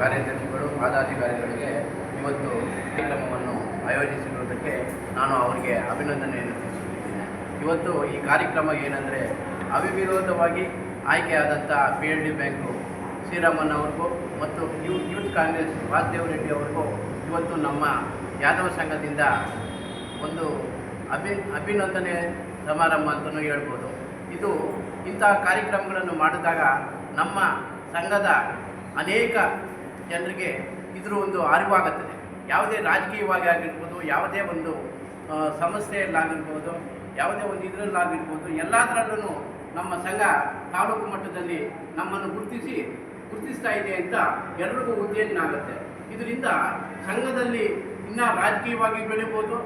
ಕಾರ್ಯದರ್ಶಿಗಳು, ಪದಾಧಿಕಾರಿಗಳಿಗೆ ಇವತ್ತು ಕಾರ್ಯಕ್ರಮವನ್ನು ಆಯೋಜಿಸಿರುವುದಕ್ಕೆ ನಾನು ಅವರಿಗೆ ಅಭಿನಂದನೆಯನ್ನು ತಿಳಿಸುತ್ತಿದ್ದೇನೆ ಇವತ್ತು ಈ ಕಾರ್ಯಕ್ರಮ ಏನಂದರೆ ಅವಿರೋಧವಾಗಿ ಆಯ್ಕೆಯಾದಂಥ P L D bank Sriraman ಅವ್ರಿಗೂ ಮತ್ತು ಯು, ಯೂತ್ ಕಾಂಗ್ರೆಸ್ ವಾಸುದೇವ ರೆಡ್ಡಿ ಅವ್ರಿಗೂ ಇವತ್ತು ನಮ್ಮ ಯಾದವ ಸಂಘದಿಂದ ಒಂದು ಅಭಿ, ಅಭಿನಂದನೆ ಸಮಾರಂಭ ಅಂತಲೂ ಹೇಳ್ಬೋದು. ಇದು ಇಂತಹ ಕಾರ್ಯಕ್ರಮಗಳನ್ನು ಮಾಡಿದಾಗ ನಮ್ಮ ಸಂಘದ ಅನೇಕ ಜನರಿಗೆ ಇದ್ರ ಒಂದು ಅರಿವಾಗುತ್ತದೆ. ಯಾವುದೇ ರಾಜಕೀಯವಾಗಿ ಆಗಿರ್ಬೋದು, ಯಾವುದೇ ಒಂದು ಸಮಸ್ಯೆಯಲ್ಲಾಗಿರ್ಬೋದು, ಯಾವುದೇ ಒಂದು ಇದರಲ್ಲಾಗಿರ್ಬೋದು ಎಲ್ಲದರಲ್ಲೂ ನಮ್ಮ ಸಂಘ ತಾಲೂಕು ಮಟ್ಟದಲ್ಲಿ ನಮ್ಮನ್ನು ಗುರುತಿಸಿ, ಗುರುತಿಸ್ತಾ ಇದೆ ಅಂತ ಎಲ್ರಿಗೂ ಉತ್ತೇಜನ ಆಗುತ್ತೆ. ಇದರಿಂದ ಸಂಘದಲ್ಲಿ ಇನ್ನೂ ರಾಜಕೀಯವಾಗಿ ಬೆಳಿಬೋದು,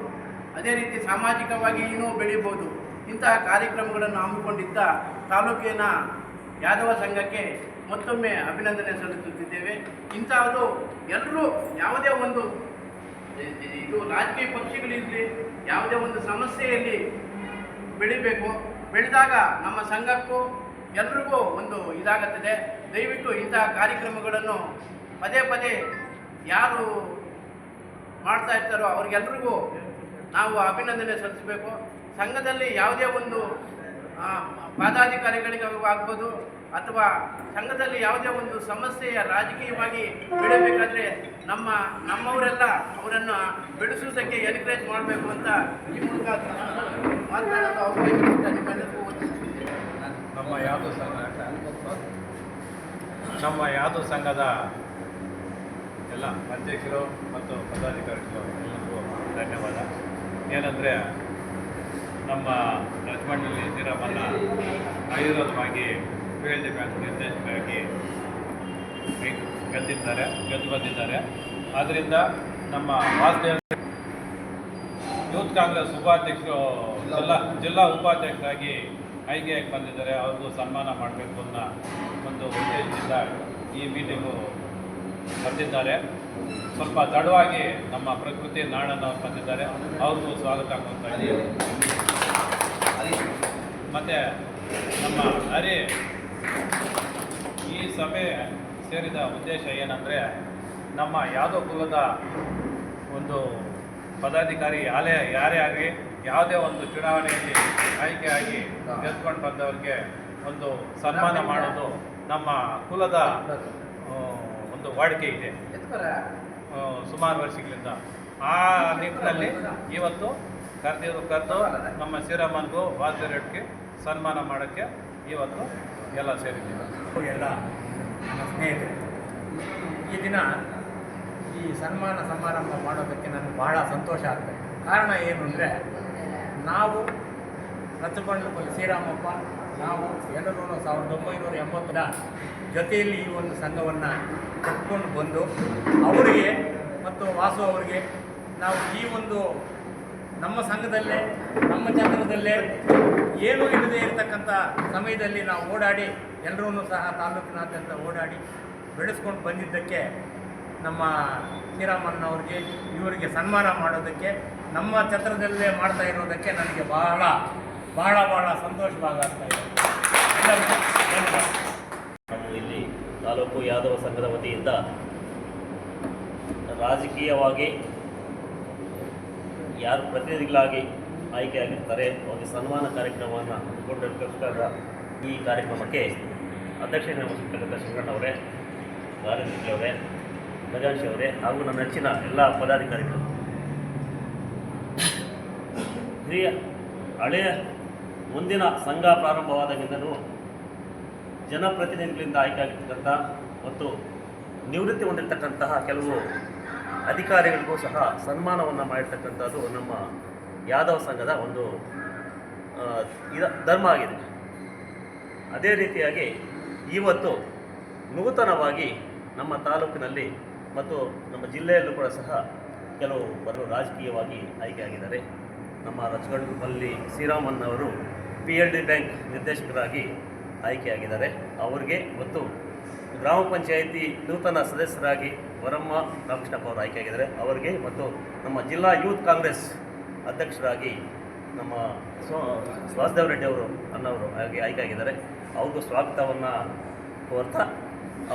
ಅದೇ ರೀತಿ ಸಾಮಾಜಿಕವಾಗಿ ಇನ್ನೂ ಬೆಳಿಬೋದು. ಇಂತಹ ಕಾರ್ಯಕ್ರಮಗಳನ್ನು ಹಮ್ಮಿಕೊಂಡಿದ್ದ ತಾಲೂಕಿನ ಯಾದವ ಸಂಘಕ್ಕೆ ಮತ್ತೊಮ್ಮೆ ಅಭಿನಂದನೆ ಸಲ್ಲಿಸುತ್ತಿದ್ದೇವೆ. ಇಂತಹದ್ದು ಎಲ್ಲರೂ ಯಾವುದೇ ಒಂದು, ಇದು ರಾಜಕೀಯ ಪಕ್ಷಗಳಿರಲಿ ಯಾವುದೇ ಒಂದು ಸಮಸ್ಯೆಯಲ್ಲಿ ಬೆಳಿಬೇಕು. ಬೆಳೆದಾಗ ನಮ್ಮ ಸಂಘಕ್ಕೂ ಎಲ್ರಿಗೂ ಒಂದು ಇದಾಗುತ್ತದೆ. ದಯವಿಟ್ಟು ಇಂತಹ ಕಾರ್ಯಕ್ರಮಗಳನ್ನು ಪದೇ ಪದೇ ಯಾರು ಮಾಡ್ತಾ ಇರ್ತಾರೋ ಅವ್ರಿಗೆಲ್ರಿಗೂ ನಾವು ಅಭಿನಂದನೆ ಸಲ್ಲಿಸಬೇಕು. ಸಂಘದಲ್ಲಿ ಯಾವುದೇ ಒಂದು ಪದಾಧಿಕಾರಿಗಳಿಗೆ ಆಗ್ಬೋದು ಅಥವಾ ಸಂಘದಲ್ಲಿ ಯಾವುದೇ ಒಂದು ಸಮಸ್ಯೆಯ ರಾಜಕೀಯವಾಗಿ ಬಿಡಬೇಕಾದ್ರೆ ನಮ್ಮ ನಮ್ಮವರೆಲ್ಲ ಅವರನ್ನು ಬಿಡಿಸುವುದಕ್ಕೆ ಎನ್ಕರೇಜ್ ಮಾಡಬೇಕು ಅಂತ ಈ ಮೂಲಕ. ನಮ್ಮ ಯಾವುದು ಸಂಘ ನಮ್ಮ ಯಾವುದು ಸಂಘದ ಎಲ್ಲ ಅಧ್ಯಕ್ಷರು ಮತ್ತು ಪದಾಧಿಕಾರಿಗಳು ಎಲ್ಲರಿಗೂ ಧನ್ಯವಾದ ಏನಂದರೆ ನಮ್ಮ ರಾಜಮಂಡಲಿ ಶ್ರೀರಾಮನ್ನ ಅವಿರೋಧವಾಗಿ ಬ್ಯಾಂಕ್ ನಿರ್ದೇಶಕರಾಗಿ ಗೆದ್ದಿದ್ದಾರೆ ಗೆದ್ದು ಬಂದಿದ್ದಾರೆ. ಆದ್ದರಿಂದ ನಮ್ಮ ವಾಸುದೇವ ಯೂತ್ ಕಾಂಗ್ರೆಸ್ ಉಪಾಧ್ಯಕ್ಷರು, ಜಿಲ್ಲಾ ಜಿಲ್ಲಾ ಉಪಾಧ್ಯಕ್ಷರಾಗಿ ಆಯ್ಕೆಯಾಗಿ ಬಂದಿದ್ದಾರೆ. ಅವ್ರಿಗೂ ಸನ್ಮಾನ ಮಾಡಬೇಕು ಅನ್ನೋ ಒಂದು ಉದ್ದೇಶದಿಂದ ಈ ಮೀಟಿಂಗು ಬಂದಿದ್ದಾರೆ ಸ್ವಲ್ಪ ತಡವಾಗಿ ನಮ್ಮ ಪ್ರಕೃತಿ ನಾಡನ್ನು ಬಂದಿದ್ದಾರೆ. ಅವ್ರಿಗೂ ಸ್ವಾಗತ ಕೊಡ್ತಾ ಇದ್ದೀವಿ ಮತ್ತು ನಮ್ಮ ಹರಿ ಈ ಸಭೆ ಸೇರಿದ ಉದ್ದೇಶ ಏನಂದರೆ ನಮ್ಮ ಯಾದವ ಕುಲದ ಒಂದು ಪದಾಧಿಕಾರಿ ಯಾರೇ ಯಾರೇ ಆಗಲಿ ಯಾವುದೇ ಒಂದು ಚುನಾವಣೆಯಲ್ಲಿ ಆಯ್ಕೆಯಾಗಿ ಗೆದ್ಕೊಂಡು ಬಂದವರಿಗೆ ಒಂದು ಸನ್ಮಾನ ಮಾಡೋದು ನಮ್ಮ ಕುಲದ ಒಂದು ವಾಡಿಕೆ ಇದೆ? ಸುಮಾರು ವರ್ಷಗಳಿಂದ ಆ ನಿಟ್ಟಿನಲ್ಲಿ ಇವತ್ತು ಕರೆದಿರು ಕರೆದು ನಮ್ಮ ಶ್ರೀರಾಮನ್ಗೂ ವಾದ್ಯರೆಡ್ಗೆ ಸನ್ಮಾನ ಮಾಡೋಕ್ಕೆ ಇವತ್ತು ಎಲ್ಲ ಸೇರಿದ್ದೀವಿ. ಎಲ್ಲ ನನ್ನ ಸ್ನೇಹಿತರೆ, ಈ ದಿನ ಈ ಸನ್ಮಾನ ಸಮಾರಂಭ ಮಾಡೋದಕ್ಕೆ ನನಗೆ ಬಹಳ ಸಂತೋಷ ಆಗ್ತದೆ. ಕಾರಣ ಏನು ಅಂದರೆ, ನಾವು ರಚಬಂಡ್ಲಪಲ್ಲಿ ಶ್ರೀರಾಮಪ್ಪ, ನಾವು ಎರಡನೂರು ಸಾವಿರದ ಒಂಬೈನೂರ ಎಂಬತ್ತರ ಜೊತೆಯಲ್ಲಿ ಈ ಒಂದು ಸಂಘವನ್ನು ಕಟ್ಕೊಂಡು ಬಂದು, ಅವರಿಗೆ ಮತ್ತು ವಾಸು ಅವರಿಗೆ ನಾವು ಈ ಒಂದು ನಮ್ಮ ಸಂಘದಲ್ಲೇ, ನಮ್ಮ ಚಂದ್ರದಲ್ಲೇ ಏನೂ ಇಲ್ಲದೆ ಇರತಕ್ಕಂಥ ಸಮಯದಲ್ಲಿ ನಾವು ಓಡಾಡಿ ಎಲ್ಲರೂ ಸಹ ತಾಲೂಕಿನಾದ್ಯಂತ ಓಡಾಡಿ ಬೆಳೆಸ್ಕೊಂಡು ಬಂದಿದ್ದಕ್ಕೆ ನಮ್ಮ ಶ್ರೀರಾಮಣ್ಣವ್ರಿಗೆ ಇವರಿಗೆ ಸನ್ಮಾನ ಮಾಡೋದಕ್ಕೆ, ನಮ್ಮ ಛತ್ರದಲ್ಲೇ ಮಾಡ್ತಾ ಇರೋದಕ್ಕೆ ನನಗೆ ಬಹಳ ಬಹಳ ಬಹಳ ಸಂತೋಷವಾಗ್ತಾ ಇದೆ. ನಾವು ಇಲ್ಲಿ ತಾಲೂಕು ಯಾದವ ಸಂಘದ ವತಿಯಿಂದ ರಾಜಕೀಯವಾಗಿ ಯಾರು ಪ್ರತಿನಿಧಿಗಳಾಗಿ ಆಯ್ಕೆಯಾಗಿರ್ತಾರೆ, ಅವರಿಗೆ ಸನ್ಮಾನ ಕಾರ್ಯಕ್ರಮವನ್ನು ಹಮ್ಮಿಕೊಂಡಿರ್ತಕ್ಕಂಥ ಈ ಕಾರ್ಯಕ್ರಮಕ್ಕೆ ಅಧ್ಯಕ್ಷತೆ ವಹಿಸಿರ್ತಕ್ಕಂಥ ಶಂಕಣ್ಣವರೇ ಅವರೇ ಖಜಾಂಶಿ ಅವರೇ ಹಾಗೂ ನನ್ನ ನೆಚ್ಚಿನ ಎಲ್ಲ ಪದಾಧಿಕಾರಿಗಳು. ಹಿರಿಯ ಹಳೆಯ ಮುಂದಿನ ಸಂಘ ಪ್ರಾರಂಭವಾದಾಗಿಂದಲೂ ಜನಪ್ರತಿನಿಧಿಗಳಿಂದ ಆಯ್ಕೆ ಆಗಿರ್ತಕ್ಕಂಥ ಮತ್ತು ನಿವೃತ್ತಿ ಹೊಂದಿರತಕ್ಕಂತಹ ಕೆಲವು ಅಧಿಕಾರಿಗಳಿಗೂ ಸಹ ಸನ್ಮಾನವನ್ನು ಮಾಡಿರ್ತಕ್ಕಂಥದ್ದು ನಮ್ಮ ಯಾದವ ಸಂಘದ ಒಂದು ಇದ, ಧರ್ಮ ಆಗಿದೆ. ಅದೇ ರೀತಿಯಾಗಿ ಇವತ್ತು ನೂತನವಾಗಿ ನಮ್ಮ ತಾಲೂಕಿನಲ್ಲಿ ಮತ್ತು ನಮ್ಮ ಜಿಲ್ಲೆಯಲ್ಲೂ ಕೂಡ ಸಹ ಕೆಲವು ಬರು ರಾಜಕೀಯವಾಗಿ ಆಯ್ಕೆಯಾಗಿದ್ದಾರೆ. ನಮ್ಮ ರಚಗಂಡಪಲ್ಲಿ ಶ್ರೀರಾಮನ್ ಅವರು ಪಿ ಎಲ್ ಡಿ ಬ್ಯಾಂಕ್ ನಿರ್ದೇಶಕರಾಗಿ ಆಯ್ಕೆಯಾಗಿದ್ದಾರೆ. ಅವರಿಗೆ ಮತ್ತು ಗ್ರಾಮ ಪಂಚಾಯಿತಿ ನೂತನ ಸದಸ್ಯರಾಗಿ ವರಮ್ಮ ರಾಮಕೃಷ್ಣಪ್ಪ ಅವರು ಆಯ್ಕೆಯಾಗಿದ್ದಾರೆ. ಅವರಿಗೆ ಮತ್ತು ನಮ್ಮ ಜಿಲ್ಲಾ ಯೂತ್ ಕಾಂಗ್ರೆಸ್ ಅಧ್ಯಕ್ಷರಾಗಿ ನಮ್ಮ ಸ್ವ ರೆಡ್ಡಿ ಅವರು ಅನ್ನೋರು ಹಾಗೆ ಆಯ್ಕೆಯಾಗಿದ್ದಾರೆ. ಅವ್ರಿಗೂ ಸ್ವಾಗತವನ್ನು ಕೋರ್ತಾ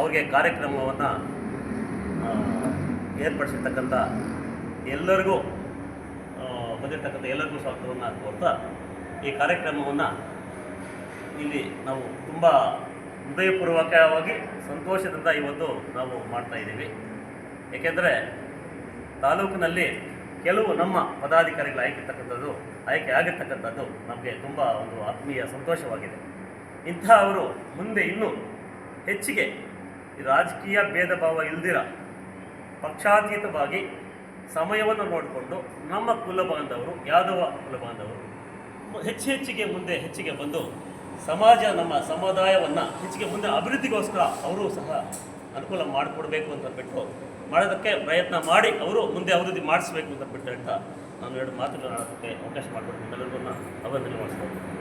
ಅವ್ರಿಗೆ ಕಾರ್ಯಕ್ರಮವನ್ನು ಏರ್ಪಡಿಸಿರ್ತಕ್ಕಂಥ ಎಲ್ಲರಿಗೂ ಬಂದಿರತಕ್ಕಂಥ ಎಲ್ಲರಿಗೂ ಸ್ವಾಗತವನ್ನು ಕೋರ್ತಾ ಈ ಕಾರ್ಯಕ್ರಮವನ್ನು ಇಲ್ಲಿ ನಾವು ತುಂಬ ಹೃದಯಪೂರ್ವಕವಾಗಿ ಸಂತೋಷದಿಂದ ಇವತ್ತು ನಾವು ಮಾಡ್ತಾ ಇದ್ದೀವಿ. ಏಕೆಂದರೆ ತಾಲೂಕಿನಲ್ಲಿ ಕೆಲವು ನಮ್ಮ ಪದಾಧಿಕಾರಿಗಳು ಆಯ್ಕಿರ್ತಕ್ಕಂಥದ್ದು ಆಯ್ಕೆ ಆಗಿರ್ತಕ್ಕಂಥದ್ದು ನಮಗೆ ತುಂಬ ಒಂದು ಆತ್ಮೀಯ ಸಂತೋಷವಾಗಿದೆ. ಇಂಥ ಅವರು ಮುಂದೆ ಇನ್ನೂ ಹೆಚ್ಚಿಗೆ ರಾಜಕೀಯ ಭೇದ ಭಾವ ಇಲ್ದಿರ ಪಕ್ಷಾತೀತವಾಗಿ ಸಮಯವನ್ನು ನೋಡಿಕೊಂಡು ನಮ್ಮ ಕುಲ ಬಾಂಧವರು ಯಾದವ ಕುಲ ಬಾಂಧವರು ಹೆಚ್ಚು ಹೆಚ್ಚಿಗೆ ಮುಂದೆ ಹೆಚ್ಚಿಗೆ ಬಂದು ಸಮಾಜ, ನಮ್ಮ ಸಮುದಾಯವನ್ನು ಹೆಚ್ಚಿಗೆ ಮುಂದೆ ಅಭಿವೃದ್ಧಿಗೋಸ್ಕರ ಅವರು ಸಹ ಅನುಕೂಲ ಮಾಡಿಕೊಡ್ಬೇಕು ಅಂತ ಬಿಟ್ಟು ಮಾಡೋದಕ್ಕೆ ಪ್ರಯತ್ನ ಮಾಡಿ ಅವರು ಮುಂದೆ ಅಭಿವೃದ್ಧಿ ಮಾಡಿಸ್ಬೇಕು ಅಂತ ಬಿಟ್ಟರೆ ಅಂತ ನಾನು ಎರಡು ಮಾತುಗಳನ್ನು ಅವಕಾಶ ಮಾಡಿಕೊಡ್ತೀನಿ ಎಲ್ಲರಿಗೂ ಅಭಿನಂದನೆ ಮಾಡಿಸ್ತೀನಿ